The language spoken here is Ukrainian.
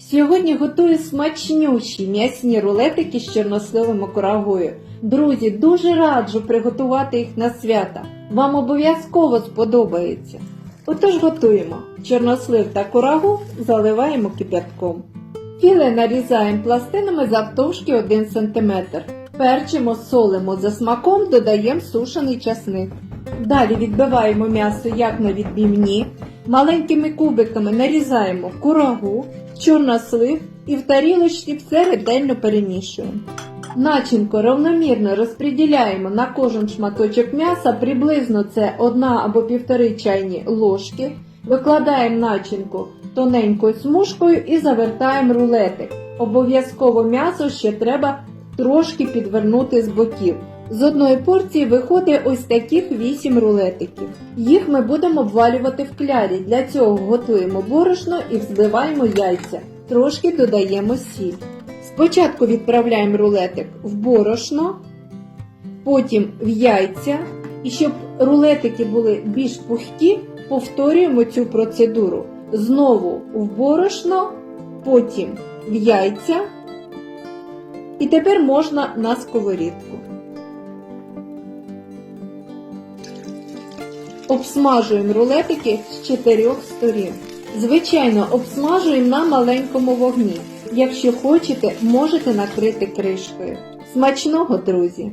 Сьогодні готую смачнющі м'ясні рулетики з чорносливом і курагою. Друзі, дуже раджу приготувати їх на свята. Вам обов'язково сподобається. Отож готуємо. Чорнослив та курагу заливаємо кип'ятком. Філе нарізаємо пластинами завтовшки 1 см. Перчимо, солимо за смаком, додаємо сушений часник. Далі відбиваємо м'ясо як на відбивні. Маленькими кубиками нарізаємо курагу, чорнослив і в тарілочці все ретельно перемішуємо. Начинку равномірно розподіляємо на кожен шматочок м'яса, приблизно це 1 або 1,5 чайні ложки. Викладаємо начинку тоненькою смужкою і завертаємо рулетик. Обов'язково м'ясо ще треба трошки підвернути з боків. З одної порції виходить ось таких 8 рулетиків. Їх ми будемо обвалювати в клярі. Для цього готуємо борошно і взбиваємо яйця. Трошки додаємо сіль. Спочатку відправляємо рулетик в борошно, потім в яйця. І щоб рулетики були більш пухкі, повторюємо цю процедуру. Знову в борошно, потім в яйця. І тепер можна на сковорідку. Обсмажуємо рулетики з чотирьох сторін. Звичайно, обсмажуємо на маленькому вогні. Якщо хочете, можете накрити кришкою. Смачного, друзі!